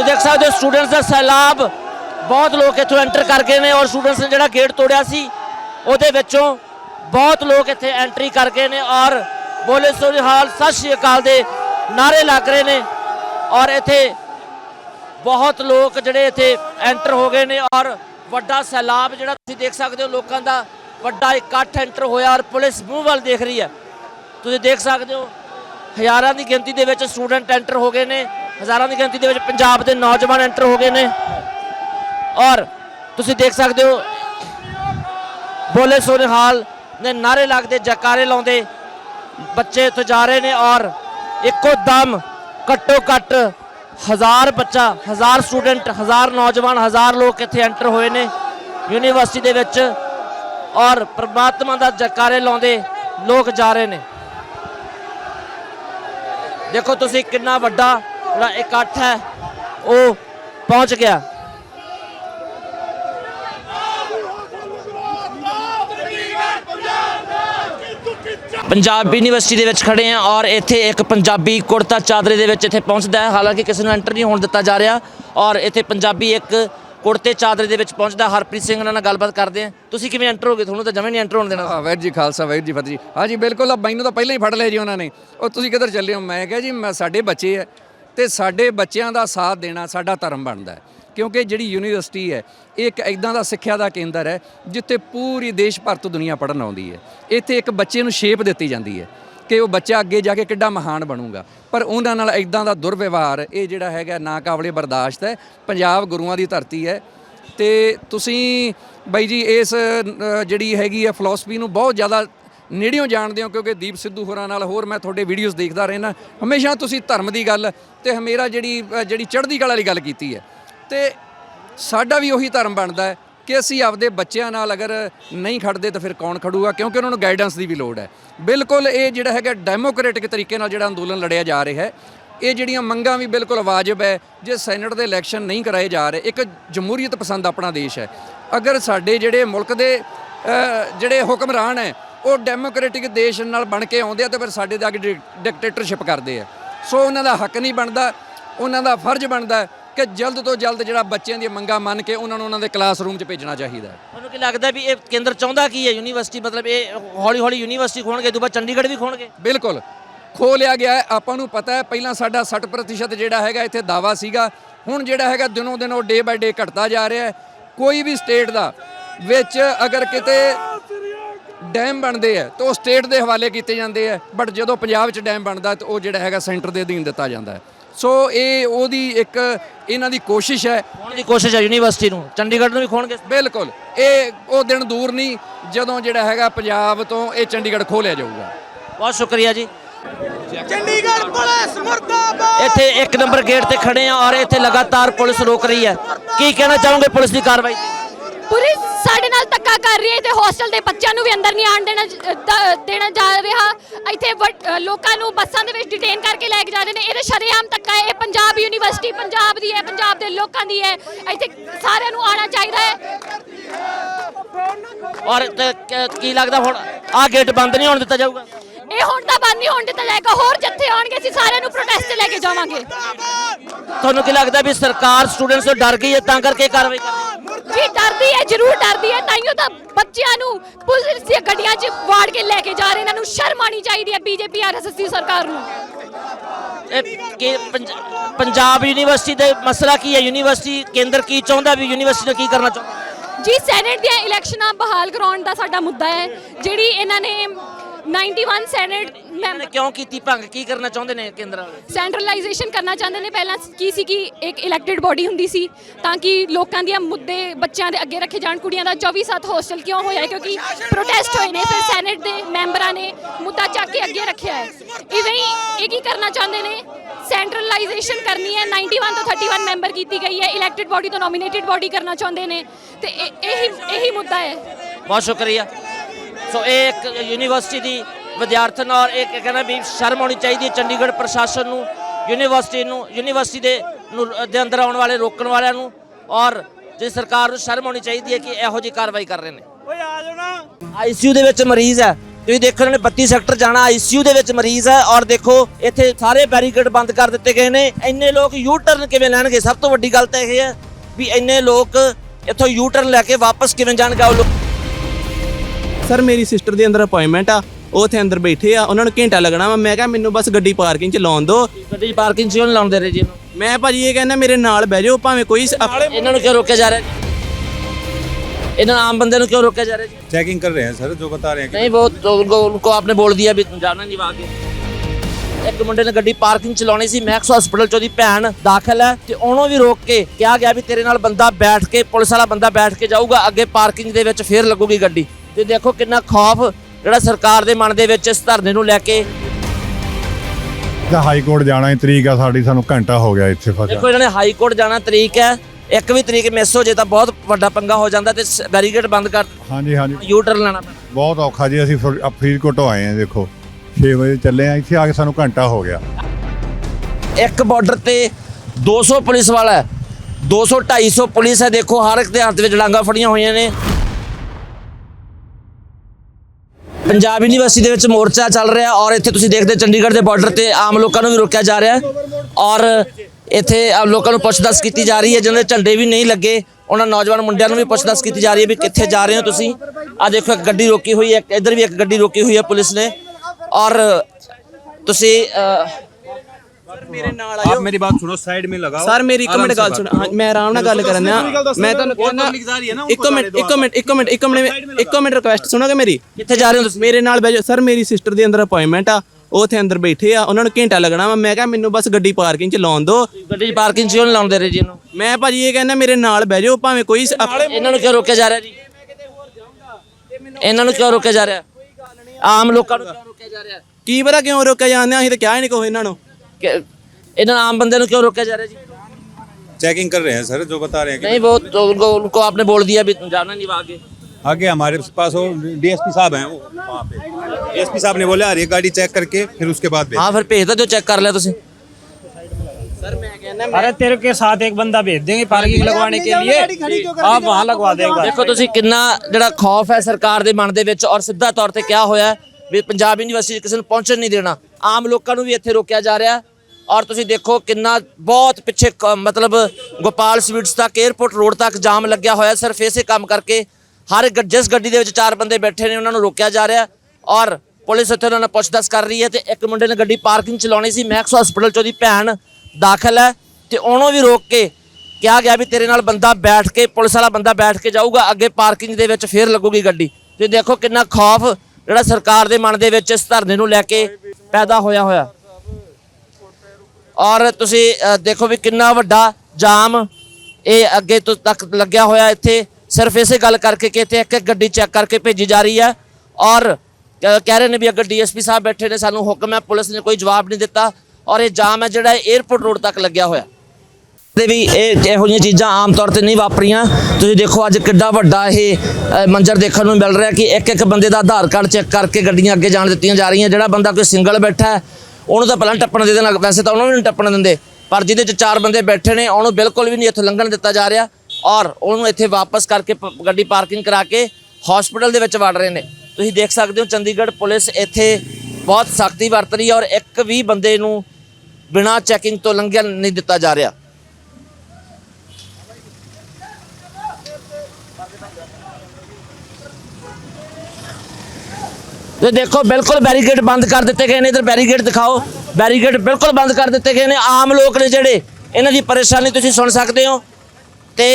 ਤੁਸੀਂ ਦੇਖ ਸਕਦੇ ਹੋ ਸਟੂਡੈਂਟਸ ਦਾ ਸੈਲਾਬ ਬਹੁਤ ਲੋਕ ਇੱਥੋਂ ਐਂਟਰ ਕਰ ਗਏ ਨੇ ਔਰ ਸਟੂਡੈਂਟਸ ਨੇ ਜਿਹੜਾ ਗੇਟ ਤੋੜਿਆ ਸੀ, ਉਹਦੇ ਵਿੱਚੋਂ ਬਹੁਤ ਲੋਕ ਇੱਥੇ ਐਂਟਰੀ ਕਰ ਗਏ ਨੇ ਔਰ ਬੋਲੇ ਸੋਨੀ ਹਾਲ, ਸਤਿ ਸ਼੍ਰੀ ਅਕਾਲ ਦੇ ਨਾਰੇ ਲੱਗ ਰਹੇ ਨੇ ਔਰ ਇੱਥੇ ਬਹੁਤ ਲੋਕ ਜਿਹੜੇ ਇੱਥੇ ਐਂਟਰ ਹੋ ਗਏ ਨੇ ਔਰ ਵੱਡਾ ਸੈਲਾਬ ਜਿਹੜਾ ਤੁਸੀਂ ਦੇਖ ਸਕਦੇ ਹੋ, ਲੋਕਾਂ ਦਾ ਵੱਡਾ ਇਕੱਠ ਐਂਟਰ ਹੋਇਆ ਔਰ ਪੁਲਿਸ ਮੂੰਹ ਵੱਲ ਦੇਖ ਰਹੀ ਹੈ। ਤੁਸੀਂ ਦੇਖ ਸਕਦੇ ਹੋ, ਹਜ਼ਾਰਾਂ ਦੀ ਗਿਣਤੀ ਦੇ ਵਿੱਚ ਸਟੂਡੈਂਟ ਐਂਟਰ ਹੋ ਗਏ ਨੇ ਹਜ਼ਾਰਾਂ ਦੀ ਗਿਣਤੀ ਦੇ ਵਿੱਚ ਪੰਜਾਬ ਦੇ ਨੌਜਵਾਨ ਐਂਟਰ ਹੋ ਗਏ ਨੇ। ਔਰ ਤੁਸੀਂ ਦੇਖ ਸਕਦੇ ਹੋ, ਬੋਲੇ ਸੋਨਿਹਾਲ ਨੇ ਨਾਰੇ ਲੱਗਦੇ, ਜਕਾਰੇ ਲਾਉਂਦੇ ਬੱਚੇ ਇੱਥੋਂ ਜਾ ਰਹੇ ਨੇ ਔਰ ਇੱਕੋ ਦਮ ਘੱਟੋ ਘੱਟ ਹਜ਼ਾਰ ਬੱਚਾ, ਹਜ਼ਾਰ ਸਟੂਡੈਂਟ, ਹਜ਼ਾਰ ਨੌਜਵਾਨ, ਹਜ਼ਾਰ ਲੋਕ ਇੱਥੇ ਐਂਟਰ ਹੋਏ ਨੇ ਯੂਨੀਵਰਸਿਟੀ ਦੇ ਵਿੱਚ ਔਰ ਪ੍ਰਮਾਤਮਾ ਦਾ ਜਕਾਰੇ ਲਾਉਂਦੇ ਲੋਕ ਜਾ ਰਹੇ ਨੇ। ਦੇਖੋ ਤੁਸੀਂ ਕਿੰਨਾ ਵੱਡਾ ਜਿਹੜਾ ਇਕੱਠ ਹੈ। ਉਹ ਪਹੁੰਚ ਗਿਆ। ਪੰਜਾਬ ਯੂਨੀਵਰਸਿਟੀ ਦੇ ਵਿੱਚ ਖੜੇ ਆ ਔਰ ਇੱਥੇ ਇੱਕ ਪੰਜਾਬੀ ਕੁੜਤਾ ਚਾਦਰੇ ਦੇ ਵਿੱਚ ਇੱਥੇ ਪਹੁੰਚਦਾ ਹੈ। ਹਾਲਾਂਕਿ ਕਿਸੇ ਨੂੰ ਐਂਟਰ ਨਹੀਂ ਹੋਣ ਦਿੱਤਾ ਜਾ ਰਿਹਾ ਔਰ ਇੱਥੇ ਪੰਜਾਬੀ ਇੱਕ ਕੁੜਤੇ ਚਾਦਰੇ ਦੇ ਵਿੱਚ ਪਹੁੰਚਦਾ ਹਰਪ੍ਰੀਤ ਸਿੰਘ ਨਾਲ ਗੱਲਬਾਤ ਕਰਦੇ ਆ ਤੁਸੀਂ ਕਿਵੇਂ ਐਂਟਰ ਹੋਗੇ? ਤੁਹਾਨੂੰ ਤਾਂ ਜਮੇ ਨਹੀਂ ਐਂਟਰ ਹੋਣ ਦੇਣਾ। ਹਾਂ, ਵਾਹਿਗੁਰੂ ਜੀ ਖਾਲਸਾ, ਵਾਹਿਗੁਰੂ ਜੀ ਫਤਿਹ ਜੀ। ਹਾਂ ਜੀ, ਬਿਲਕੁਲ। ਆ ਮੈਨੂੰ ਤਾਂ ਪਹਿਲਾਂ ਹੀ ਫੜ ਲਿਆ ਜੀ ਉਹਨਾਂ ਨੇ। ਉਹ ਤੁਸੀਂ ਕਿੱਧਰ ਚੱਲੇ ਹੋ? ਮੈਂ ਕਿਹਾ ਜੀ, ਮੈਂ ਸਾਡੇ ਬੱਚੇ ਹੈ ਤੇ ਸਾਡੇ ਬੱਚਿਆਂ ਦਾ ਸਾਥ ਦੇਣਾ ਸਾਡਾ ਧਰਮ ਬਣਦਾ ਹੈ। ਕਿਉਂਕਿ ਜਿਹੜੀ ਯੂਨੀਵਰਸਿਟੀ ਹੈ, ਇਹ ਇੱਕ ਇਦਾਂ ਦਾ ਸਿੱਖਿਆ ਦਾ ਕੇਂਦਰ ਹੈ, ਜਿੱਥੇ ਪੂਰੀ ਦੇਸ਼ ਭਰ ਤੋਂ ਦੁਨੀਆ ਪੜਨ ਆਉਂਦੀ ਹੈ। ਇੱਥੇ ਇੱਕ ਬੱਚੇ ਨੂੰ ਸ਼ੇਪ ਦਿੱਤੀ ਜਾਂਦੀ ਹੈ ਕਿ ਉਹ ਬੱਚਾ ਅੱਗੇ ਜਾ ਕੇ ਕਿੱਡਾ ਮਹਾਨ ਬਣੂਗਾ। ਪਰ ਉਹਨਾਂ ਨਾਲ ਇਦਾਂ ਦਾ ਦੁਰਵਿਵਹਾਰ, ਇਹ ਜਿਹੜਾ ਹੈਗਾ ਨਾ ਕਾਬਲੇ ਬਰਦਾਸ਼ਤ ਹੈ। ਪੰਜਾਬ ਗੁਰੂਆਂ ਦੀ ਧਰਤੀ ਹੈ ਤੇ ਤੁਸੀਂ ਬਾਈ ਜੀ, ਇਸ ਜਿਹੜੀ ਹੈਗੀ ਹੈ ਫਿਲਾਸਫੀ ਨੂੰ ਬਹੁਤ ਜ਼ਿਆਦਾ ਨੇੜਿਓਂ ਜਾਣਦੇ ਹੋ ਕਿਉਂਕਿ ਦੀਪ ਸਿੱਧੂ ਹੋਰਾਂ ਨਾਲ ਹੋਰ ਮੈਂ ਤੁਹਾਡੇ ਵੀਡੀਓਜ਼ ਦੇਖਦਾ ਰਹਿਣਾ ਹਮੇਸ਼ਾ ਤੁਸੀਂ ਧਰਮ ਦੀ ਗੱਲ ਤੇ ਹਮੇਰਾ ਜਿਹੜੀ ਜਿਹੜੀ ਚੜ੍ਹਦੀ ਕਲਾ ਵਾਲੀ ਗੱਲ ਕੀਤੀ ਹੈ। ਤੇ ਸਾਡਾ ਵੀ ਉਹੀ ਧਰਮ ਬਣਦਾ ਹੈ ਕਿ ਅਸੀਂ ਆਪਦੇ ਬੱਚਿਆਂ ਨਾਲ ਅਗਰ ਨਹੀਂ ਖੜਦੇ ਤਾਂ ਫਿਰ ਕੌਣ ਖੜੂਗਾ, ਕਿਉਂਕਿ ਉਹਨਾਂ ਨੂੰ ਗਾਈਡੈਂਸ ਦੀ ਵੀ ਲੋੜ ਹੈ। ਬਿਲਕੁਲ ਇਹ ਜਿਹੜਾ ਹੈਗਾ ਡੈਮੋਕ੍ਰੈਟਿਕ ਤਰੀਕੇ ਨਾਲ ਜਿਹੜਾ ਅੰਦੋਲਨ ਲੜਿਆ ਜਾ ਰਿਹਾ ਹੈ। ਇਹ ਜਿਹੜੀਆਂ ਮੰਗਾਂ ਵੀ ਬਿਲਕੁਲ ਵਾਜਬ ਹੈ, ਜੇ ਸੈਨੇਟ ਦੇ ਇਲੈਕਸ਼ਨ ਨਹੀਂ ਕਰਾਏ ਜਾ ਰਹੇ, ਇੱਕ ਜਮਹੂਰੀਅਤ ਪਸੰਦ ਆਪਣਾ ਦੇਸ਼ ਹੈ। ਅਗਰ ਸਾਡੇ ਜਿਹੜੇ ਮੁਲਕ ਦੇ ਜਿਹੜੇ ਹੁਕਮਰਾਨ ਹੈ ਉਹ ਡੈਮੋਕ੍ਰੈਟਿਕ ਦੇਸ਼ ਨਾਲ ਬਣ ਕੇ ਆਉਂਦੇ ਆ ਤੇ ਫਿਰ ਸਾਡੇ ਦੇ ਅੱਗੇ ਡਿਕਟੇਟਰਸ਼ਿਪ ਕਰਦੇ ਆ। ਸੋ ਉਹਨਾਂ ਦਾ ਹੱਕ ਨਹੀਂ ਬਣਦਾ ਉਹਨਾਂ ਦਾ ਫਰਜ਼ ਬਣਦਾ ਕਿ ਜਲਦ ਤੋਂ ਜਲਦ ਜਿਹੜਾ ਬੱਚਿਆਂ ਦੀਆਂ ਮੰਗਾਂ ਮੰਨ ਕੇ ਉਹਨਾਂ ਨੂੰ ਉਹਨਾਂ ਦੇ ਕਲਾਸਰੂਮ 'ਚ ਭੇਜਣਾ ਚਾਹੀਦਾ। ਹੈ ਤੁਹਾਨੂੰ ਕੀ ਲੱਗਦਾ ਵੀ ਇਹ ਕੇਂਦਰ ਚਾਹੁੰਦਾ ਕੀ ਹੈ ਯੂਨੀਵਰਸਿਟੀ? ਮਤਲਬ ਇਹ ਹੌਲੀ ਹੌਲੀ ਯੂਨੀਵਰਸਿਟੀ ਖੋਣਗੇ ਤੋਂ ਬਾਅਦ ਚੰਡੀਗੜ੍ਹ ਵੀ ਖੋਣਗੇ ਬਿਲਕੁਲ। ਖੋ ਲਿਆ ਗਿਆ ਹੈ। ਆਪਾਂ ਨੂੰ ਪਤਾ ਹੈ ਪਹਿਲਾਂ ਸਾਡਾ 60% ਜਿਹੜਾ ਹੈਗਾ ਇੱਥੇ ਦਾਵਾ ਸੀਗਾ। ਹੁਣ ਜਿਹੜਾ ਹੈਗਾ ਦਿਨੋਂ ਦਿਨ ਉਹ ਡੇ ਬਾਈ ਡੇ ਘਟਦਾ ਜਾ ਰਿਹਾ ਹੈ। ਕੋਈ ਵੀ ਸਟੇਟ ਦਾ ਵਿੱਚ ਅਗਰ ਕਿਤੇ ਡੈਮ ਬਣਦੇ ਆ ਤਾਂ ਉਹ ਸਟੇਟ ਦੇ ਹਵਾਲੇ ਕੀਤੇ ਜਾਂਦੇ ਆ ਬਟ ਜਦੋਂ ਪੰਜਾਬ 'ਚ ਡੈਮ ਬਣਦਾ ਤਾਂ ਉਹ ਜਿਹੜਾ ਹੈਗਾ ਸੈਂਟਰ ਦੇ ਅਧੀਨ ਦਿੱਤਾ ਜਾਂਦਾ ਹੈ। ਸੋ ਇਹ ਉਹਦੀ ਇੱਕ ਇਹਨਾਂ ਦੀ ਕੋਸ਼ਿਸ਼ ਹੈ। ਖੋਣ ਦੀ ਕੋਸ਼ਿਸ਼ ਹੈ ਯੂਨੀਵਰਸਿਟੀ ਨੂੰ? ਚੰਡੀਗੜ੍ਹ ਨੂੰ ਵੀ ਖੋਣਗੇ? ਬਿਲਕੁਲ। ਇਹ ਉਹ ਦਿਨ ਦੂਰ ਨਹੀਂ ਜਦੋਂ ਜਿਹੜਾ ਹੈਗਾ ਪੰਜਾਬ ਤੋਂ ਇਹ ਚੰਡੀਗੜ੍ਹ ਖੋਲਿਆ ਜਾਊਗਾ। ਬਹੁਤ ਸ਼ੁਕਰੀਆ ਜੀ। ਚੰਡੀਗੜ੍ਹ ਪੁਲਿਸ ਮੁਰਦਾਬਾਦ! ਇੱਥੇ ਇੱਕ ਨੰਬਰ ਗੇਟ ਤੇ ਖੜੇ ਆ ਔਰ ਇੱਥੇ ਲਗਾਤਾਰ ਪੁਲਿਸ ਰੋਕ ਰਹੀ ਹੈ। ਕੀ ਕਹਿਣਾ ਚਾਹੋਗੇ ਪੁਲਿਸ ਦੀ ਕਾਰਵਾਈ? ਪੁਲਿਸ ਸਾਡੇ ਨਾਲ ਧੱਕਾ ਕਰ ਰਹੀ ਹੈ ਤੇ ਹੋਸਟਲ ਦੇ ਬੱਚਿਆਂ ਨੂੰ ਵੀ ਅੰਦਰ ਨਹੀਂ ਆਣ ਦੇਣਾ ਦ- ਦੇਣਾ ਜਾ ਰਿਹਾ। ਇੱਥੇ ਵੱਡ- ਅ, ਲੋਕਾਂ ਨੂੰ ਬੱਸਾਂ ਦੇ ਵਿੱਚ ਡਿਟੇਨ ਕਰਕੇ ਲੈ ਕੇ ਜਾ ਰਹੇ ਨੇ। ਇਹਦੇ ਸ਼ਰੇਆਮ ਧੱਕਾ ਹੈ ਇਹ ਪੰਜਾਬ ਯੂਨੀਵਰਸਿਟੀ ਪੰਜਾਬ ਦੀ ਹੈ ਪੰਜਾਬ ਦੇ ਲੋਕਾਂ ਦੀ ਹੈ। ਇੱਥੇ ਸਾਰਿਆਂ ਨੂੰ ਆਉਣਾ ਚਾਹੀਦਾ ਹੈ। ਔਰ ਤੇ ਕ- ਕੀ ਲੱਗਦਾ ਹੁਣ ਆਹ ਗੇਟ ਬੰਦ ਨਹੀਂ ਹੋਣ ਦਿੱਤਾ ਜਾਊਗਾ? ਇਹ ਹੁਣ ਤਾਂ ਬੰਦ ਨਹੀਂ ਹੋਣ ਦਿੱਤਾ ਜਾਏਗਾ। ਹੋਰ ਜੱਥੇ ਆਉਣਗੇ ਅਸੀਂ ਸਾਰਿਆਂ ਨੂੰ ਪ੍ਰੋਟੈਸਟ ਤੇ ਲੈ ਕੇ ਜਾਵਾਂਗੇ। ਤੁਹਾਨੂੰ ਕੀ ਲੱਗਦਾ ਵੀ ਸਰਕਾਰ ਸਟੂਡੈਂਟਸ ਤੋਂ ਡਰ ਗਈ ਹੈ? ਤਾਂ ਕਰਕੇ ਇਹ ਕਾਰਵਾਈ ਕਰ ਰਹੀ ਹੈ? ਜੀ ਡਰਦੀ ਹੈ ਜ਼ਰੂਰ ਡਰਦੀ ਹੈ। ਤਾਈਓ ਤਾਂ ਬੱਚਿਆਂ ਨੂੰ ਪੁਲਿਸ ਦੀਆਂ ਗੱਡੀਆਂ 'ਚ ਵਾੜ ਕੇ ਲੈ ਕੇ ਜਾ ਰਹੇ ਇਹਨਾਂ ਨੂੰ ਸ਼ਰਮ ਆਣੀ ਚਾਹੀਦੀ ਹੈ ਬੀਜੇਪੀ ਆਰਐਸਐਸ ਦੀ ਸਰਕਾਰ ਨੂੰ। ਇਹ ਕੀ ਪੰਜ- ਪੰਜਾਬ ਯੂਨੀਵਰਸਿਟੀ ਦੇ ਮਸਲਾ ਕੀ ਹੈ? ਯੂਨੀਵਰਸਿਟੀ ਕੇਂਦਰ ਕੀ ਚਾਹੁੰਦਾ ਵੀ ਯੂਨੀਵਰਸਿਟੀ ਨੂੰ ਕੀ ਕਰਨਾ ਚਾਹੁੰਦਾ? ਜੀ ਸੈਨੇਟ ਦੀਆਂ ਇਲੈਕਸ਼ਨਾਂ ਬਹਾਲ ਕਰਾਉਣ ਦਾ ਸਾਡਾ ਮੁੱਦਾ ਹੈ। ਜਿਹੜੀ ਇਹਨਾਂ ਨੇ 91 ਸੈਨੇਟ ਮੈਂਬਰ ਕਿਉਂ ਕੀਤੀ ਭੰਗ? ਕੀ ਕਰਨਾ ਚਾਹੁੰਦੇ ਨੇ ਕੇਂਦਰ ਵਾਲੇ ਸੈਂਟਰਲਾਈਜੇਸ਼ਨ ਕਰਨਾ ਚਾਹੁੰਦੇ ਨੇ। ਪਹਿਲਾਂ ਕੀ ਸੀ ਕਿ ਇੱਕ ਇਲੈਕਟਿਡ ਬੋਡੀ ਹੁੰਦੀ ਸੀ ਤਾਂ ਕਿ ਲੋਕਾਂ ਦੀਆਂ ਮੁੱਦੇ ਬੱਚਿਆਂ ਦੇ ਅੱਗੇ ਰੱਖੇ ਜਾਣ। ਕੁੜੀਆਂ ਦਾ 24/7 ਹੋਸਟਲ ਕਿਉਂ ਹੋਇਆ ਹੈ? ਕਿਉਂਕਿ ਪ੍ਰੋਟੈਸਟ ਹੋਏ ਨੇ ਫਿਰ ਸੈਨੇਟ ਦੇ ਮੈਂਬਰਾਂ ਨੇ ਮੁੱਦਾ ਚੱਕ ਕੇ ਅੱਗੇ ਰੱਖਿਆ ਹੈ। ਇਵੇਂ ਹੀ ਇਹ ਕੀ ਕਰਨਾ ਚਾਹੁੰਦੇ ਨੇ? ਸੈਂਟਰਲਾਈਜੇਸ਼ਨ ਕਰਨੀ ਹੈ। 91 ਤੋਂ 31 ਮੈਂਬਰ ਕੀਤੀ ਗਈ ਹੈ। ਇਲੈਕਟਿਡ ਬੋਡੀ ਤੋਂ ਨੋਮੀਨੇਟਿਡ ਬੋਡੀ ਕਰਨਾ ਚਾਹੁੰਦੇ ਨੇ। ਤੇ ਇਹ- ਇਹੀ ਇਹੀ ਮੁੱਦਾ ਹੈ। ਬਹੁਤ ਸ਼ੁਕਰੀਆ। ਸੋ ਇਹ ਇੱਕ ਯੂਨੀਵਰਸਿਟੀ ਦੀ ਵਿਦਿਆਰਥਣ ਔਰ ਇੱਕ ਕਹਿੰਦਾ ਵੀ ਸ਼ਰਮ ਆਉਣੀ ਚਾਹੀਦੀ ਹੈ ਚੰਡੀਗੜ੍ਹ ਪ੍ਰਸ਼ਾਸਨ ਨੂੰ ਯੂਨੀਵਰਸਿਟੀ ਨੂੰ ਯੂਨੀਵਰਸਿਟੀ ਦੇ ਨੂੰ ਦੇ ਅੰਦਰ ਆਉਣ ਵਾਲੇ ਰੋਕਣ ਵਾਲਿਆਂ ਨੂੰ ਔਰ ਜੇ ਸਰਕਾਰ ਨੂੰ ਸ਼ਰਮ ਆਉਣੀ ਚਾਹੀਦੀ ਹੈ ਕਿ ਇਹੋ ਜਿਹੀ ਕਾਰਵਾਈ ਕਰ ਰਹੇ ਨੇ। ਓਏ ਆ ਜਾਓ ਨਾ। ਆਈਸੀਯੂ ਦੇ ਵਿੱਚ ਮਰੀਜ਼ ਹੈ। ਤੁਸੀਂ ਦੇਖੋ ਨੇ 32 ਸੈਕਟਰ ਜਾਣਾ ਆਈਸੀਯੂ ਦੇ ਵਿੱਚ ਮਰੀਜ਼ ਹੈ ਔਰ ਦੇਖੋ ਇੱਥੇ ਸਾਰੇ ਬੈਰੀਕੇਡ ਬੰਦ ਕਰ ਦਿੱਤੇ ਗਏ ਨੇ। ਇੰਨੇ ਲੋਕ ਯੂ ਟਰਨ ਕਿਵੇਂ ਲੈਣਗੇ? ਸਭ ਤੋਂ ਵੱਡੀ ਗੱਲ ਤਾਂ ਇਹ ਹੈ ਵੀ ਇੰਨੇ ਲੋਕ ਇੱਥੋਂ ਯੂ ਟਰਨ ਲੈ ਕੇ ਵਾਪਸ ਕਿਵੇਂ ਜਾਣਗੇ ਉਹ ਲੋਕ? ਸਰ ਮੇਰੀ ਸਿਸਟਰ ਦੇ ਅੰਦਰ ਅਪਾਇੰਟਮੈਂਟ ਆ ਉਹ ਉੱਥੇ ਅੰਦਰ ਬੈਠੇ ਆ ਉਹਨਾਂ ਨੂੰ ਘੰਟਾ ਲੱਗਣਾ ਵਾ ਮੈਂ ਕਿਹਾ ਮੈਨੂੰ ਬਸ ਗੱਡੀ ਪਾਰਕਿੰਗ 'ਚ ਲਾਉਣ ਦਿਓ ਗੱਡੀ ਪਾਰਕਿੰਗ 'ਚ ਕਿਉਂ ਨੀ ਲਾਉਂਦੇ ਰਹੇ ਜੀ ਇਹਨੂੰ ਮੈਂ ਭਾਜੀ ਇਹ ਕਹਿੰਦਾ ਮੇਰੇ ਨਾਲ ਬਹਿ ਜਾਓ ਭਾਵੇਂ ਕੋਈ ਸ- ਅਪ- ਇਹਨਾਂ ਨੂੰ ਕਿਉਂ ਰੋਕਿਆ ਜਾ ਰਿਹਾ ਜੀ ਇਹਨਾਂ ਆਮ ਬੰਦੇ ਨੂੰ क्यों रोका जा रहा है जी चेकिंग कर रहे हैं सर जो बता रहे हैं कि नहीं वो तो उनको उनको आपने बोल दिया भी जाना नहीं आगे ਇੱਕ ਮੁੰਡੇ ਨੇ ਗੱਡੀ ਪਾਰਕਿੰਗ ਚ ਲਾਉਣੀ ਸੀ ਮੈਕਸ ਹਸਪੀਟਲ ਚ ਉਹਦੀ ਭੈਣ ਦਾਖਲ ਹੈ ਤੇ ਉਹਨੂੰ ਵੀ ਰੋਕ ਕੇ ਕਿਹਾ ਗਿਆ ਵੀ ਤੇਰੇ ਨਾਲ ਬੰਦਾ ਬੈਠ ਕੇ ਪੁਲਿਸ ਵਾਲਾ ਬੰਦਾ ਬੈਠ ਕੇ ਜਾਊਗਾ ਅੱਗੇ ਪਾਰਕਿੰਗ ਦੇ ਵਿੱਚ ਫੇਰ ਲੱਗੂਗੀ ਗੱਡੀ ਤੇ ਦੇਖੋ ਕਿੰਨਾ ਖੌਫ ਜਿਹੜਾ ਸਰਕਾਰ ਦੇ ਮਨ ਦੇ ਵਿੱਚ ਇਸ ਧਰਨੇ ਨੂੰ ਲੈ ਕੇ ਤਾਂ ਹਾਈ ਕੋਰਟ ਜਾਣਾ ਹੈ ਤਰੀਕ ਆ ਸਾਡੀ ਸਾਨੂੰ ਘੰਟਾ ਹੋ ਗਿਆ ਇੱਥੇ ਫਸਿਆ। ਦੇਖੋ ਇਹਨਾਂ ਨੇ ਹਾਈ ਕੋਰਟ ਜਾਣਾ ਤਰੀਕ ਹੈ ਇੱਕ ਵੀ ਤਰੀਕ ਮਿਸ ਹੋ ਜੇ ਤਾਂ ਬਹੁਤ ਵੱਡਾ ਪੰਗਾ ਹੋ ਜਾਂਦਾ ਤੇ ਬੈਰੀਗੇਡ ਬੰਦ ਕਰ ਹਾਂਜੀ ਹਾਂਜੀ। ਯੂ ਟਰਨ ਲੈਣਾ ਪੈਣਾ। ਬਹੁਤ ਔਖਾ ਜੀ ਅਸੀਂ ਫਿਰ- ਅ ਫਰੀਦਕੋਟ ਤੋਂ ਆਏ ਹਾਂ ਦੇਖੋ। 6 ਵਜੇ ਚੱਲੇ ਆ ਇੱਥੇ ਆ ਕੇ ਸਾਨੂੰ ਘੰਟਾ ਹੋ ਗਿਆ। ਇੱਕ ਬਾਰਡਰ ਤੇ 200 ਪੁਲਿਸ ਵਾਲਾ ਹੈ 200 250 ਪੁਲਿਸ ਹੈ ਦੇਖੋ ਹਰ ਇੱਕ ਦੇ ਹੱਥ ਵਿੱਚ ਡਾਂਗਾ ਫੜੀਆਂ ਹੋਈਆਂ ਨੇ। ਪੰਜਾਬ ਯੂਨੀਵਰਸਿਟੀ ਦੇ ਵਿੱਚ ਮੋਰਚਾ ਚੱਲ ਰਿਹਾ ਔਰ ਇੱਥੇ ਤੁਸੀਂ ਦੇਖਦੇ ਚੰਡੀਗੜ੍ਹ ਦੇ ਬਾਰਡਰ ਤੇ ਆਮ ਲੋਕਾਂ ਨੂੰ ਵੀ ਰੋਕਿਆ ਜਾ ਰਿਹਾ। ਔਰ ਇੱਥੇ ਆਮ ਲੋਕਾਂ ਨੂੰ ਪੁੱਛਦਛ ਕੀਤੀ ਜਾ ਰਹੀ ਹੈ, ਜਿਹਨਾਂ ਦੇ ਝੰਡੇ ਵੀ ਨਹੀਂ ਲੱਗੇ, ਉਹਨਾਂ ਨੌਜਵਾਨ ਮੁੰਡਿਆਂ ਨੂੰ ਵੀ ਪੁੱਛਦਛ ਕੀਤੀ ਜਾ ਰਹੀ ਹੈ ਵੀ ਕਿੱਥੇ ਜਾ ਰਹੇ ਹੋ ਤੁਸੀਂ। ਆ ਦੇਖੋ, ਇੱਕ ਗੱਡੀ ਰੋਕੀ ਹੋਈ ਹੈ ਇੱਧਰ ਵੀ ਇੱਕ ਗੱਡੀ ਰੋਕੀ ਹੋਈ ਹੈ ਪੁਲਿਸ ਨੇ। ਔਰ ਤੁਸੀਂ ਅਹ, ਮੇਰੇ ਨਾਲ आप मेरी बात सुनो साइड में लगाओ ਸਰ ਮੇਰੀ ਇੱਕ आराम ਮਿੰਟ से ਗੱਲ बात ਸੁਣ करो। ਹਾਂ, मैं आराम ਨਾਲ ਗੱਲ ਕਰਨ ਆ ਮੈਂ ਤੁਹਾਨੂੰ ਕਹਿੰਦਾ पब्लिक जा रही है ना, ਇੱਕ उनको ਮਿੰਟ जाने दो ਇੱਕ ਮਿੰਟ ਇੱਕ ਮਿੰਟ ਇੱਕ ਮਿੰਟ ਇੱਕ ਮਿੰਟ ਰਿਕਵੈਸਟ ਸੁਣੋਗੇ ਮੇਰੀ ਕਿੱਥੇ ਜਾ ਰਹੇ ਹੋ ਤੁਸੀਂ ਮੇਰੇ ਨਾਲ ਬਹਿ ਜਾਓ ਸਰ ਮੇਰੀ ਸਿਸਟਰ ਦੇ ਅੰਦਰ ਅਪਾਇੰਟਮੈਂਟ ਆ ਉਹ ਉੱਥੇ ਅੰਦਰ ਬੈਠੇ ਆ ਉਹਨਾਂ ਨੂੰ ਘੰਟਾ ਲੱਗਣਾ ਵਾ ਮੈਂ ਕਿਹਾ ਮੈਨੂੰ ਬਸ ਗੱਡੀ ਪਾਰਕਿੰਗ 'ਚ ਲਾਉਣ ਦਿਓ ਗੱਡੀ ਪਾਰਕਿੰਗ 'ਚ ਕਿਉਂ ਨੀ ਲਾਉਂਦੇ ਰਹੇ ਜੀ ਇਹਨੂੰ ਮੈਂ ਭਾਜੀ ਇਹ ਕਹਿੰਦਾ ਮੇਰੇ ਨਾਲ ਬਹਿ ਜਾਓ ਭਾਵੇਂ ਕੋਈ ਸ- ਅਪ- ਇਹਨਾਂ ਨੂੰ ਕਿਉਂ ਰੋਕਿਆ ਜਾ ਰਿਹਾ ਜੀ ਇਹਨਾਂ ਨੂੰ ਕਿਉਂ ਰੋਕਿਆ ਜਾ ਰਿਹਾ ਆਮ ਲੋਕਾਂ ਨੂੰ ਕਿਉਂ ਰੋਕਿਆ ਜਾ ਰਿਹਾ ਕੀ ਪਤਾ ਕਿਉਂ ਰੋਕਿਆ ਜਾਂਦੇ ਆ ਅਸੀਂ ਤਾਂ ਕਿਹਾ ਹੀ ਨਹੀਂ ਕੋਈ ਇਹਨਾਂ ਨੂੰ ਕਿ ਇਹਨਾਂ ਆਮ ਬੰਦੇ ਨੂੰ क्यों रोका जा रहा है जी चेकिंग कर रहे हैं सर जो बता रहे हैं कि नहीं वो तो उनको उनको आपने बोल दिया भी जाना नहीं आगे आगे हमारे पास वो डीएसपी साहब हैं वो वहाँ पे डीएसपी साहब ने बोला यार ये गाड़ी चेक करके फिर उसके बाद भेज हाँ फिर भेज दो जो चेक कर लिया तुसी अरे तेरे के साथ एक बंदा भेज देंगे पार्किंग लगवाने के लिए आप वहाँ लगवा देगा ਦੇਖੋ ਤੁਸੀਂ ਕਿੰਨਾ ਜਿਹੜਾ ਖੌਫ ਹੈ ਸਰਕਾਰ ਦੇ ਮਨ ਦੇ ਵਿੱਚ ਔਰ ਸਿੱਧਾ ਤੌਰ ਤੇ ਕਿਹਾ ਹੋਇਆ ਹੈ ਵੀ ਪੰਜਾਬ ਯੂਨੀਵਰਸਿਟੀ 'ਚ ਕਿਸੇ ਨੂੰ ਪਹੁੰਚਣ ਨਹੀਂ ਦੇਣਾ ਆਮ ਲੋਕਾਂ ਨੂੰ ਵੀ ਇੱਥੇ ਰੋਕਿਆ ਜਾ ਰਿਹਾ ਔਰ ਤੁਸੀਂ ਦੇਖੋ ਕਿੰਨਾ ਬਹੁਤ ਪਿੱਛੇ ਕ- ਮਤਲਬ ਗੋਪਾਲ ਸਵੀਟਸ ਤੱਕ 에ਅਰਪੋਰਟ ਰੋਡ ਤੱਕ ਜਾਮ ਲੱਗਿਆ ਹੋਇਆ ਸਿਰਫ ਇਸੇ ਕੰਮ ਕਰਕੇ ਹਰ ਇੱਕ ਜਿਸ ਗੱਡੀ ਦੇ ਵਿੱਚ ਚਾਰ ਬੰਦੇ ਬੈਠੇ ਨੇ, ਉਹਨਾਂ ਨੂੰ ਰੋਕਿਆ ਜਾ ਰਿਹਾ ਔਰ ਪੁਲਿਸ ਉੱਥੇ ਉਹਨਾਂ ਨਾਲ ਪੁੱਛਦਛ ਕਰ ਰਹੀ ਹੈ ਤੇ ਇੱਕ ਮੁੰਡੇ ਨੇ ਗੱਡੀ ਪਾਰਕਿੰਗ ਚ ਲਾਉਣੀ ਸੀ। ਮੈਕਸ ਹਸਪੀਟਲ ਚ ਉਹਦੀ ਭੈਣ ਦਾਖਲ ਹੈ ਤੇ ਉਹਨੂੰ ਵੀ ਰੋਕ ਕੇ ਕਿਹਾ ਗਿਆ ਵੀ ਤੇਰੇ ਨਾਲ ਬੰਦਾ ਬੈਠ ਕੇ, ਪੁਲਿਸ ਵਾਲਾ ਬੰਦਾ ਬੈਠ ਕੇ ਜਾਊਗਾ, ਅੱਗੇ ਪਾਰਕਿੰਗ ਦੇ ਵਿੱਚ ਫੇਰ ਲੱਗੂਗੀ ਗੱਡੀ। ਤੇ ਦੇਖੋ ਕਿੰਨਾ ਖੌਫ ਜਿਹੜਾ ਸਰਕਾਰ ਦੇ ਮਨ ਦੇ ਵਿੱਚ ਇਸ ਧਰਨੇ ਨੂੰ ਲੈ ਕੇ ਪੈਦਾ ਹੋਇਆ ਹੋਇਆ। ਔਰ ਤੁਸੀਂ ਦੇਖੋ ਵੀ ਕਿੰਨਾ ਵੱਡਾ ਜਾਮ ਇਹ ਅੱਗੇ ਤੋਂ ਤੱਕ ਲੱਗਿਆ ਹੋਇਆ ਇੱਥੇ। ਸਿਰਫ ਇਸੇ ਗੱਲ ਕਰਕੇ ਕਿ ਇੱਥੇ ਇੱਕ ਇੱਕ ਗੱਡੀ ਚੈੱਕ ਕਰਕੇ ਭੇਜੀ ਜਾ ਰਹੀ ਹੈ। ਔਰ ਕਹਿ ਰਹੇ ਨੇ ਵੀ ਅੱਗੇ ਡੀਐਸਪੀ ਸਾਹਿਬ ਬੈਠੇ ਨੇ, ਸਾਨੂੰ ਹੁਕਮ ਹੈ, ਪੁਲਿਸ ਨੇ ਕੋਈ ਜਵਾਬ ਨਹੀਂ ਦਿੱਤਾ। ਔਰ ਇਹ ਜਾਮ ਹੈ ਜਿਹੜਾ 에ਅਰਪੋਰਟ ਰੋਡ ਤੱਕ ਲੱਗਿਆ ਹੋਇਆ। ਤੇ ਵੀ ਇਹ ਇਹੋ ਜਿਹੀਆਂ ਚੀਜ਼ਾਂ ਆਮ ਤੌਰ ਤੇ ਨਹੀਂ ਵਾਪਰੀਆਂ। ਤੁਸੀਂ ਦੇਖੋ ਅੱਜ ਕਿੱਡਾ ਵੱਡਾ ਇਹ ਮੰਜ਼ਰ ਦੇਖਣ ਨੂੰ ਮਿਲ ਰਿਹਾ ਕਿ ਇੱਕ ਇੱਕ ਬੰਦੇ ਦਾ ਆਧਾਰ ਕਾਰਡ ਚੈੱਕ ਕਰਕੇ ਗੱਡੀਆਂ ਅੱਗੇ ਜਾਣ ਦਿੱਤੀਆਂ ਜਾ ਰਹੀਆਂ। ਜਿਹੜਾ ਬੰਦਾ ਕੋਈ ਸਿੰਗਲ ਬੈਠਾ ਉਹਨੂੰ ਤਾਂ ਪਹਿਲਾਂ ਟੱਪਣ ਦੇ ਦੇਣਾ, ਵੈਸੇ ਤਾਂ ਉਹਨੂੰ ਵੀ ਨਹੀਂ ਟੱਪਣ ਦਿੰਦੇ। ਪਰ ਜਿਹਦੇ ਚ ਚਾਰ ਬੰਦੇ ਬੈਠੇ ਨੇ, ਉਹਨੂੰ ਬਿਲਕੁਲ ਵੀ ਨਹੀਂ ਇੱਥੇ ਲੰਘਣ ਦਿੱਤਾ ਜਾ ਰਿਹਾ। ਔਰ ਉਹਨੂੰ ਇੱਥੇ ਵਾਪਸ ਕਰਕੇ ਪ- ਗੱਡੀ ਪਾਰਕਿੰਗ ਕਰਾ ਕੇ ਹਸਪੀਟਲ ਦੇ ਵਿੱਚ ਵੜ ਰਹੇ ਨੇ। ਤੁਸੀਂ ਦੇਖ ਸਕਦੇ ਹੋ, ਚੰਡੀਗੜ੍ਹ ਪੁਲਿਸ ਇੱਥੇ ਬਹੁਤ ਸਖਤੀ ਵਰਤ ਰਹੀ ਹੈ ਔਰ ਇੱਕ ਵੀ ਬੰਦੇ ਨੂੰ ਬਿਨਾਂ ਚੈਕਿੰਗ ਤੋਂ ਲੰਘਿਆ ਨਹੀਂ ਦਿੱਤਾ ਜਾ ਰਿਹਾ। ਤੇ ਦੇਖੋ ਬਿਲਕੁਲ ਬੈਰੀਕੇਡ ਬੰਦ ਕਰ ਦਿੱਤੇ ਗਏ ਨੇ। ਇਧਰ ਬੈਰੀਕੇਡ ਦਿਖਾਓ। ਬੈਰੀਕੇਡ ਬਿਲਕੁਲ ਬੰਦ ਕਰ ਦਿੱਤੇ ਗਏ ਨੇ। ਆਮ ਲੋਕ ਨੇ ਜਿਹੜੇ ਇਹਨਾਂ ਦੀ ਪਰੇਸ਼ਾਨੀ ਤੁਸੀਂ ਸੁਣ ਸਕਦੇ ਹੋ। ਤੇ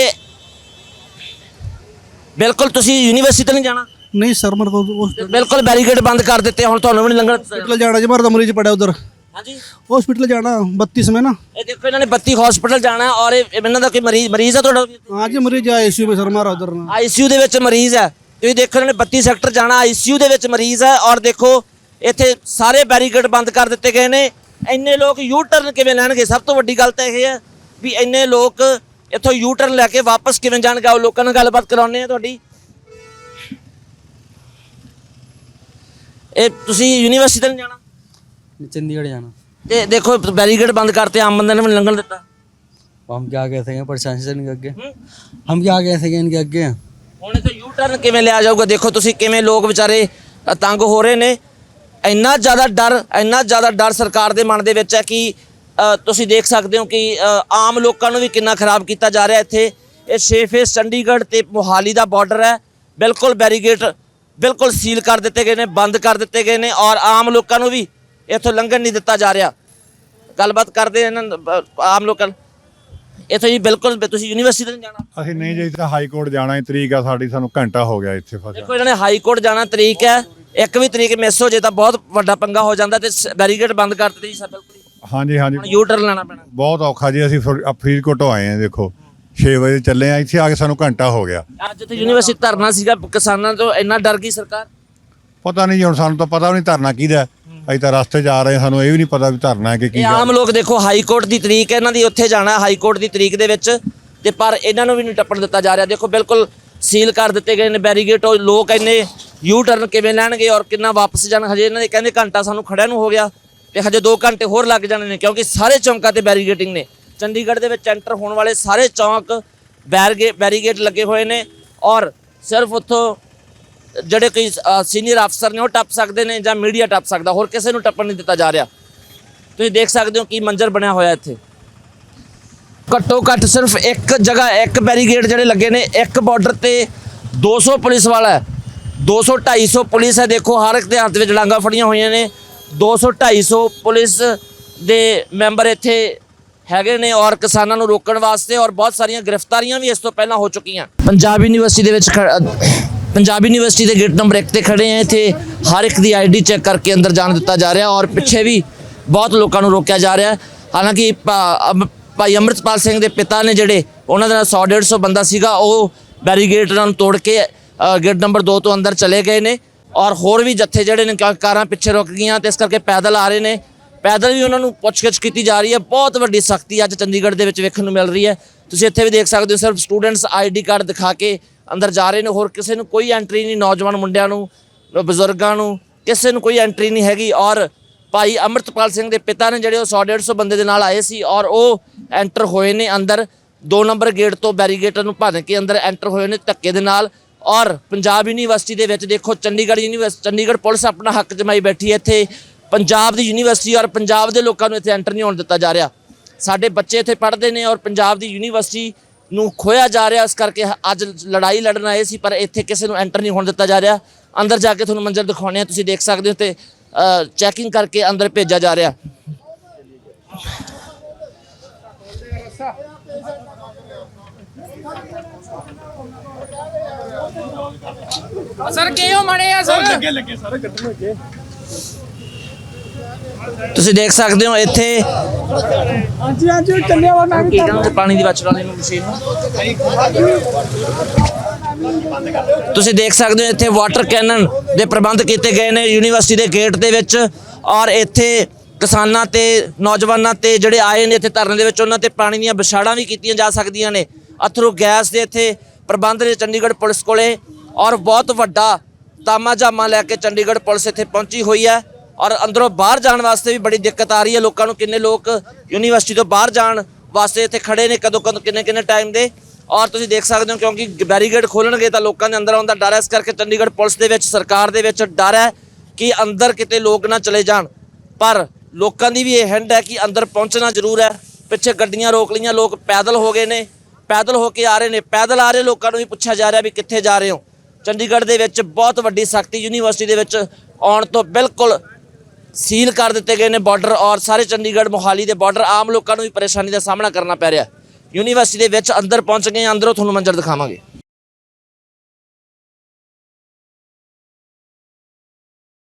ਬਿਲਕੁਲ ਤੁਸੀਂ ਯੂਨੀਵਰਸਿਟੀ ਤੇ ਨਹੀਂ ਜਾਣਾ? ਨਹੀਂ ਸਰ ਮਰ ਕੋ ਬਿਲਕੁਲ ਬੈਰੀਕੇਡ ਬੰਦ ਕਰ ਦਿੱਤੇ। ਹੁਣ ਤੁਹਾਨੂੰ ਵੀ ਨਹੀਂ ਲੰਘਣਾ। ਹਸਪੀਟਲ ਜਾਣਾ ਜੀ ਮਰਦਾ ਮਰੀਜ਼ ਪੜਿਆ ਉਧਰ। ਹਾਂਜੀ। ਹਸਪੀਟਲ ਜਾਣਾ 32 ਮੈਂ ਨਾ। ਇਹ ਦੇਖੋ ਇਹਨਾਂ ਨੇ 32 ਹਸਪੀਟਲ ਜਾਣਾ ਔਰ ਇਹਨਾਂ ਦਾ ਕੋਈ ਮਰੀਜ਼ ਮਰੀਜ਼ ਆ ਤੁਹਾਡਾ? ਹਾਂਜੀ ਮਰੀਜ਼ ਆ ਆਈਸੀਯੂ ਵਿੱਚ ਸਰ ਮਾਰਾ ਉਧਰ ਨਾ। ਆਈਸੀਯੂ ਦੇ ਵਿੱਚ ਮਰੀਜ਼ ਹੈ ਤੁਸੀਂ ਦੇਖੋ ਇਹਨਾਂ ਨੇ 32 ਸੈਕਟਰ ਜਾਣਾ ਆਈਸੀਯੂ ਦੇ ਵਿੱਚ ਮਰੀਜ਼ ਹੈ ਔਰ ਦੇਖੋ ਇੱਥੇ ਸਾਰੇ ਬੈਰੀਕੇਡ ਬੰਦ ਕਰ ਦਿੱਤੇ ਗਏ ਨੇ ਇੰਨੇ ਲੋਕ ਯੂ ਟਰਨ ਕਿਵੇਂ ਲੈਣਗੇ ਸਭ ਤੋਂ ਵੱਡੀ ਗੱਲ ਤਾਂ ਇਹ ਹੈ ਵੀ ਇੰਨੇ ਲੋਕ ਇੱਥੋਂ ਯੂ ਟਰਨ ਲੈ ਕੇ ਵਾਪਸ ਕਿਵੇਂ ਜਾਣਗੇ ਉਹ ਲੋਕਾਂ ਨਾਲ ਗੱਲਬਾਤ ਕਰਾਉਣੇ ਆ ਤੁਹਾਡੀ ਇਹ ਤੁਸੀਂ ਯੂਨੀਵਰਸਿਟੀ ਤੇ ਨਹੀਂ ਜਾਣਾ चंडीगढ़ जाना ਤੇ ਦੇਖੋ ਬੈਰੀਕੇਡ ਬੰਦ ਕਰਤੇ ਆਮ ਬੰਦੇ ਨੇ ਵੀ ਨੀ ਲੰਘਣ ਦਿੱਤਾ अब हम क्या कह सकें प्रशासन के आगे हम क्या कह सकें इनके आगे ਹੁਣ ਇੱਥੇ ਯੂ ਟਰਨ ਕਿਵੇਂ ਲਿਆ ਜਾਊਗਾ? ਦੇਖੋ ਤੁਸੀਂ ਕਿਵੇਂ ਲੋਕ ਵਿਚਾਰੇ ਤੰਗ ਹੋ ਰਹੇ ਨੇ। ਇੰਨਾ ਜ਼ਿਆਦਾ ਡਰ, ਇੰਨਾ ਜ਼ਿਆਦਾ ਡਰ ਸਰਕਾਰ ਦੇ ਮਨ ਦੇ ਵਿੱਚ ਹੈ ਕਿ ਤੁਸੀਂ ਦੇਖ ਸਕਦੇ ਹੋ ਕਿ ਆਮ ਲੋਕਾਂ ਨੂੰ ਵੀ ਕਿੰਨਾ ਖਰਾਬ ਕੀਤਾ ਜਾ ਰਿਹਾ ਇੱਥੇ। ਇਹ ਛੇ ਫੇਸ ਚੰਡੀਗੜ੍ਹ ਤੇ ਮੋਹਾਲੀ ਦਾ ਬਾਰਡਰ ਹੈ। ਬਿਲਕੁਲ ਬੈਰੀਗੇਟ ਬਿਲਕੁਲ ਸੀਲ ਕਰ ਦਿੱਤੇ ਗਏ ਨੇ, ਬੰਦ ਕਰ ਦਿੱਤੇ ਗਏ ਨੇ ਔਰ ਆਮ ਲੋਕਾਂ ਨੂੰ ਵੀ ਇੱਥੋਂ ਲੰਘਣ ਨਹੀਂ ਦਿੱਤਾ ਜਾ ਰਿਹਾ। ਗੱਲਬਾਤ ਕਰਦੇ ਇਹਨਾਂ ਆਮ ਲੋਕਾਂ ਇੱਥੋਂ ਜੀ ਬਿਲਕੁਲ ਤੁਸੀਂ ਯੂਨੀਵਰਸਿਟੀ ਤੇ ਨਹੀਂ ਜਾਣਾ। ਅਸੀਂ ਨਹੀਂ ਜੇ ਤਾਂ ਹਾਈ ਕੋਰਟ ਜਾਣਾ ਹੈ ਤਰੀਕ ਆ ਸਾਡੀ ਸਾਨੂੰ ਘੰਟਾ ਹੋ ਗਿਆ ਇੱਥੇ ਫਸਿਆ। ਦੇਖੋ ਇਹਨਾਂ ਨੇ ਹਾਈ ਕੋਰਟ ਜਾਣਾ ਤਰੀਕ ਹੈ ਇੱਕ ਵੀ ਤਰੀਕ ਮਿਸ ਹੋ ਜੇ ਤਾਂ ਬਹੁਤ ਵੱਡਾ ਪੰਗਾ ਹੋ ਜਾਂਦਾ ਤੇ ਬੈਰੀਗੇਟ ਬੰਦ ਕਰ ਦਿੱਤੇ ਜੀ ਬਿਲਕੁਲ ਹਾਂਜੀ ਹਾਂਜੀ। ਯੂ ਟਰਨ ਲੈਣਾ ਪੈਣਾ। ਬਹੁਤ ਔਖਾ ਜੀ ਅਸੀਂ ਫਿਰ- ਆ ਫਰੀਦਕੋਟ ਤੋਂ ਆਏ ਆ ਦੇਖੋ। 6 ਵਜੇ ਚੱਲੇ ਆ ਇੱਥੇ ਆ ਕੇ ਸਾਨੂੰ ਘੰਟਾ ਹੋ ਗਿਆ। ਅੱਜ ਤੇ ਯੂਨੀਵਰਸਿਟੀ ਧਰਨਾ ਸੀਗਾ ਕਿਸਾਨਾਂ ਤੋਂ ਇੰਨਾ ਡਰ ਗਈ ਸਰਕਾਰ? ਪਤਾ ਨਹੀਂ ਜੀ ਹੁਣ ਸਾਨੂੰ ਤਾਂ ਪਤਾ ਵੀ ਨਹੀਂ ਧਰਨਾ ਕਿਹਦਾ। ਹੈ। ਅਸੀਂ ਤਾਂ ਰਸਤੇ 'ਚ ਆ ਰਹੇ ਸਾਨੂੰ ਇਹ ਵੀ ਨਹੀਂ ਪਤਾ ਵੀ ਧਰਨਾ ਹੈ ਕਿ ਕੀ ਇਹ ਆਮ ਲੋਕ ਦੇਖੋ ਹਾਈ ਕੋਰਟ ਦੀ ਤਰੀਕ ਹੈ ਇਹਨਾਂ ਦੀ ਉੱਥੇ ਜਾਣਾ ਹਾਈ ਕੋਰਟ ਦੀ ਤਰੀਕ ਦੇ ਵਿੱਚ। ਤੇ ਪਰ ਇਹਨਾਂ ਨੂੰ ਵੀ ਨਹੀਂ ਟੱਪਣ ਦਿੱਤਾ ਜਾ ਰਿਹਾ। ਦੇਖੋ ਬਿਲਕੁਲ ਸੀਲ ਕਰ ਦਿੱਤੇ ਗਏ ਨੇ ਬੈਰੀਗੇਟ ਉਹ ਲੋਕ ਇੰਨੇ ਯੂ ਟਰਨ ਕਿਵੇਂ ਲੈਣਗੇ ਔਰ ਕਿੰਨਾ ਵਾਪਸ ਜਾਣ। ਹਜੇ ਇਹਨਾਂ ਦੇ ਕਹਿੰਦੇ ਘੰਟਾ ਸਾਨੂੰ ਖੜਿਆਂ ਨੂੰ ਹੋ ਗਿਆ ਤੇ ਹਜੇ 2 ਘੰਟੇ ਹੋਰ ਲੱਗ ਜਾਣੇ ਨੇ ਕਿਉਂਕਿ ਸਾਰੇ ਚੌਂਕਾਂ ਤੇ ਬੈਰੀਗੇਟਿੰਗ ਨੇ। ਚੰਡੀਗੜ੍ਹ ਦੇ ਵਿੱਚ ਐਂਟਰ ਹੋਣ ਵਾਲੇ ਸਾਰੇ ਚੌਂਕ ਬੈਰੀਗੇ ਬੈਰੀਗੇਟ ਲੱਗੇ ਹੋਏ ਨੇ ਔਰ ਸਿਰਫ ਉੱਥੋਂ ਜਿਹੜੇ ਕੋਈ ਸੀਨੀਅਰ ਅਫਸਰ ਨੇ ਉਹ ਟੱਪ ਸਕਦੇ ਨੇ ਜਾਂ ਮੀਡੀਆ ਟੱਪ ਸਕਦਾ, ਹੋਰ ਕਿਸੇ ਨੂੰ ਟੱਪਣ ਨਹੀਂ ਦਿੱਤਾ ਜਾ ਰਿਹਾ। ਤੁਸੀਂ ਦੇਖ ਸਕਦੇ ਹੋ ਕੀ ਮੰਜ਼ਰ ਬਣਿਆ ਹੋਇਆ ਇੱਥੇ। ਘੱਟੋ ਘੱਟ ਸਿਰਫ ਇੱਕ ਜਗ੍ਹਾ, ਇੱਕ ਬੈਰੀਗੇਡ ਜਿਹੜੇ ਲੱਗੇ ਨੇ, ਇੱਕ ਬਾਰਡਰ ਤੇ 200 ਪੁਲਿਸ ਵਾਲਾ ਹੈ। 200 250 ਪੁਲਿਸ ਹੈ, ਦੇਖੋ, ਹਰ ਇੱਕ ਦੇ ਹੱਥ ਵਿੱਚ ਡਾਂਗਾ ਫੜੀਆਂ ਹੋਈਆਂ ਨੇ। 200 250 ਪੁਲਿਸ ਦੇ ਮੈਂਬਰ ਇੱਥੇ ਹੈਗੇ ਨੇ ਔਰ ਕਿਸਾਨਾਂ ਨੂੰ ਰੋਕਣ ਵਾਸਤੇ ਔਰ ਬਹੁਤ ਸਾਰੀਆਂ ਗ੍ਰਿਫਤਾਰੀਆਂ ਵੀ ਇਸ ਤੋਂ ਪਹਿਲਾਂ ਹੋ ਚੁੱਕੀਆਂ। ਪੰਜਾਬ ਯੂਨੀਵਰਸਿਟੀ ਦੇ ਵਿੱਚ ਖ- ਪੰਜਾਬ ਯੂਨੀਵਰਸਿਟੀ ਦੇ ਗੇਟ ਨੰਬਰ 1 ਤੇ ਖੜੇ ਆ, ਇੱਥੇ ਹਰ ਇੱਕ ਦੀ ਆਈਡੀ ਚੈੱਕ ਕਰਕੇ ਅੰਦਰ ਜਾਣ ਦਿੱਤਾ ਜਾ ਰਿਹਾ ਔਰ ਪਿੱਛੇ ਵੀ ਬਹੁਤ ਲੋਕਾਂ ਨੂੰ ਰੋਕਿਆ ਜਾ ਰਿਹਾ। ਹਾਲਾਂਕਿ ਭਾ- ਅਮ- ਭਾਈ ਅੰਮ੍ਰਿਤਪਾਲ ਸਿੰਘ ਦੇ ਪਿਤਾ ਨੇ ਜਿਹੜੇ, ਉਹਨਾਂ ਦੇ ਨਾਲ 100 150 ਬੰਦਾ ਸੀਗਾ, ਉਹ ਬੈਰੀਗੇਟ ਨੂੰ ਤੋੜ ਕੇ ਗੇਟ ਨੰਬਰ 2 ਤੋਂ ਅੰਦਰ ਚਲੇ ਗਏ ਨੇ ਔਰ ਹੋਰ ਵੀ ਜੱਥੇ ਜਿਹੜੇ ਨੇ ਕਿਉਂਕਿ ਕਾਰਾਂ ਪਿੱਛੇ ਰੁਕ ਗਈਆਂ ਤੇ ਇਸ ਕਰਕੇ ਪੈਦਲ ਆ ਰਹੇ ਨੇ। ਪੈਦਲ ਵੀ ਉਹਨਾਂ ਨੂੰ ਪੁੱਛਗਿੱਛ ਕੀਤੀ ਜਾ ਰਹੀ ਹੈ। ਬਹੁਤ ਵੱਡੀ ਸਖਤੀ ਅੱਜ ਚੰਡੀਗੜ੍ਹ ਦੇ ਵਿੱਚ ਵੇਖਣ ਨੂੰ ਮਿਲ ਰਹੀ ਹੈ। ਤੁਸੀਂ ਇੱਥੇ ਵੀ ਦੇਖ ਸਕਦੇ ਹੋ ਸਿਰਫ ਸਟੂਡੈਂਟਸ ਆਈਡੀ ਕਾਰਡ ਦਿਖਾ ਕੇ ਅੰਦਰ ਜਾ ਰਹੇ ਨੇ, ਹੋਰ ਕਿਸੇ ਨੂੰ ਕੋਈ ਐਂਟਰੀ ਨਹੀਂ ਨੌਜਵਾਨ ਮੁੰਡਿਆਂ ਨੂੰ, ਬਜ਼ੁਰਗਾਂ ਨੂੰ, ਕਿਸੇ ਨੂੰ ਕੋਈ ਐਂਟਰੀ ਨਹੀਂ ਹੈਗੀ। ਔਰ ਭਾਈ ਅਮਰਤਪਾਲ ਸਿੰਘ ਦੇ ਪਿਤਾ ਨੇ ਜਿਹੜੇ ਉਹ 100 150 ਬੰਦੇ ਦੇ ਨਾਲ ਆਏ ਸੀ ਔਰ ਉਹ ਐਂਟਰ ਹੋਏ ਨੇ ਅੰਦਰ। 2 ਨੰਬਰ ਗੇਟ ਤੋਂ ਬੈਰੀਗੇਟਰ ਨੂੰ ਭੰਨ ਕੇ ਅੰਦਰ ਐਂਟਰ ਹੋਏ ਨੇ ਧੱਕੇ ਦੇ ਨਾਲ। ਔਰ ਪੰਜਾਬ ਯੂਨੀਵਰਸਿਟੀ ਦੇ ਵਿੱਚ ਦੇਖੋ, ਚੰਡੀਗੜ੍ਹ ਯੂਨੀਵਰਸਿਟੀ ਚੰਡੀਗੜ੍ਹ ਪੁਲਿਸ ਆਪਣਾ ਹੱਕ ਜਮਾਈ ਬੈਠੀ ਹੈ ਇੱਥੇ। ਪੰਜਾਬ ਦੀ ਯੂਨੀਵਰਸਿਟੀ ਔਰ ਪੰਜਾਬ ਦੇ ਲੋਕਾਂ ਨੂੰ ਇੱਥੇ ਐਂਟਰ ਨਹੀਂ ਹੋਣ ਦਿੱਤਾ ਜਾ ਰਿਹਾ। ਸਾਡੇ ਬੱਚੇ ਇੱਥੇ ਪੜ੍ਹਦੇ ਨੇ ਔਰ ਪੰਜਾਬ ਦੀ ਯੂਨੀਵਰਸਿਟੀ ਨੂੰ ਖੋਇਆ ਜਾ ਰਿਹਾ ਇਸ ਕਰਕੇ ਅੱਜ ਲੜਾਈ ਲੜਨ ਆਏ ਸੀ ਪਰ ਇੱਥੇ ਕਿਸੇ ਨੂੰ ਐਂਟਰ ਨਹੀਂ ਹੋਣ ਦਿੱਤਾ ਜਾ ਰਿਹਾ। ਅੰਦਰ ਜਾ ਕੇ ਤੁਹਾਨੂੰ ਮੰਜ਼ਰ ਦਿਖਾਉਣੇ ਆ ਤੁਸੀਂ ਦੇਖ ਸਕਦੇ ਹੋ ਤੇ ਚੈਕਿੰਗ ਕਰਕੇ ਅੰਦਰ ਭੇਜਿਆ ਜਾ ਰਿਹਾ। ਸਰ ਕਿਉਂ ਮੜੇ ਆ ਸਰ? ਤੁਸੀਂ ਦੇਖ ਸਕਦੇ ਹੋ ਇੱਥੇ ਹਾਂਜੀ ਹਾਂਜੀ ਚੱਲਿਆ ਵਾ ਮੈਂ ਕੀ ਕਹਿੰਦੇ? ਪਾਣੀ ਦੀ ਬਚਣ ਵਾਲੀ ਮਸ਼ੀਨ ਨੂੰ। ਤੁਸੀਂ ਦੇਖ ਸਕਦੇ ਹੋ ਇੱਥੇ ਵਾਟਰ ਕੈਨਨ ਦੇ ਪ੍ਰਬੰਧ ਕੀਤੇ ਗਏ ਨੇ ਯੂਨੀਵਰਸਿਟੀ ਦੇ ਗੇਟ ਦੇ ਵਿੱਚ ਔਰ ਇੱਥੇ ਕਿਸਾਨਾਂ ਤੇ ਨੌਜਵਾਨਾਂ ਤੇ ਜਿਹੜੇ ਆਏ ਨੇ ਇੱਥੇ ਧਰਨੇ ਦੇ ਵਿੱਚ ਉਹਨਾਂ ਤੇ ਪਾਣੀ ਦੀਆਂ ਵਿਛਾੜਾਂ ਵੀ ਕੀਤੀਆਂ ਜਾ ਸਕਦੀਆਂ ਨੇ। ਅਥਰੂ ਗੈਸ ਦੇ ਇੱਥੇ ਪ੍ਰਬੰਧ ਨੇ ਚੰਡੀਗੜ੍ਹ ਪੁਲਿਸ ਕੋਲੇ ਔਰ ਬਹੁਤ ਵੱਡਾ ਤਾਮਾ ਜਾਮਾ ਲੈ ਕੇ ਚੰਡੀਗੜ੍ਹ ਪੁਲਿਸ ਇੱਥੇ ਪਹੁੰਚੀ ਹੋਈ ਹੈ। ਔਰ ਅੰਦਰੋਂ ਬਾਹਰ ਜਾਣ ਵਾਸਤੇ ਵੀ ਬੜੀ ਦਿੱਕਤ ਆ ਰਹੀ ਹੈ। ਲੋਕਾਂ ਨੂੰ ਕਿੰਨੇ ਲੋਕ ਯੂਨੀਵਰਸਿਟੀ ਤੋਂ ਬਾਹਰ ਜਾਣ ਵਾਸਤੇ ਇੱਥੇ ਖੜੇ ਨੇ, ਕਦੋਂ ਕਦੋਂ ਕਿੰਨੇ ਕਿੰਨੇ ਟਾਈਮ ਦੇ। ਔਰ ਤੁਸੀਂ ਦੇਖ ਸਕਦੇ ਹੋ ਕਿਉਂਕਿ ਬੈਰੀਗੇਡ ਖੋਲਣਗੇ ਤਾਂ ਲੋਕਾਂ ਦੇ ਅੰਦਰ ਆਉਣ ਦਾ ਡਰ ਹੈ। ਇਸ ਕਰਕੇ ਚੰਡੀਗੜ੍ਹ ਪੁਲਿਸ ਦੇ ਵਿੱਚ, ਸਰਕਾਰ ਦੇ ਵਿੱਚ ਡਰ ਹੈ ਕਿ ਅੰਦਰ ਕਿਤੇ ਲੋਕ ਨਾ ਚਲੇ ਜਾਣ। ਪਰ ਲੋਕਾਂ ਦੀ ਵੀ ਇਹ ਹਿੰਡ ਹੈ ਕਿ ਅੰਦਰ ਪਹੁੰਚਣਾ ਜ਼ਰੂਰ ਹੈ। ਪਿੱਛੇ ਗੱਡੀਆਂ ਰੋਕ ਲਈਆਂ, ਲੋਕ ਪੈਦਲ ਹੋ ਗਏ ਨੇ। ਪੈਦਲ ਹੋ ਕੇ ਆ ਰਹੇ ਨੇ। ਪੈਦਲ ਆ ਰਹੇ ਲੋਕਾਂ ਨੂੰ ਵੀ ਪੁੱਛਿਆ ਜਾ ਰਿਹਾ ਵੀ ਕਿੱਥੇ ਜਾ ਰਹੇ ਹੋ। ਚੰਡੀਗੜ੍ਹ ਦੇ ਵਿੱਚ ਬਹੁਤ ਵੱਡੀ ਸਖਤੀ ਯੂਨੀਵਰਸਿਟੀ ਦੇ ਵਿੱਚ ਆਉਣ ਤੋਂ ਬਿਲਕੁਲ ਸੀਲ ਕਰ ਦਿੱਤੇ ਗਏ ਨੇ ਬਾਰਡਰ ਔਰ ਸਾਰੇ ਚੰਡੀਗੜ੍ਹ ਮੋਹਾਲੀ ਦੇ ਬਾਰਡਰ ਆਮ ਲੋਕਾਂ ਨੂੰ ਵੀ ਪਰੇਸ਼ਾਨੀ ਦਾ ਸਾਹਮਣਾ ਕਰਨਾ ਪੈ ਰਿਹਾ ਯੂਨੀਵਰਸਿਟੀ ਦੇ ਵਿੱਚ ਅੰਦਰ ਪਹੁੰਚ ਗਏ ਹਾਂ, ਅੰਦਰੋਂ ਤੁਹਾਨੂੰ ਮੰਜ਼ਰ ਦਿਖਾਵਾਂਗੇ।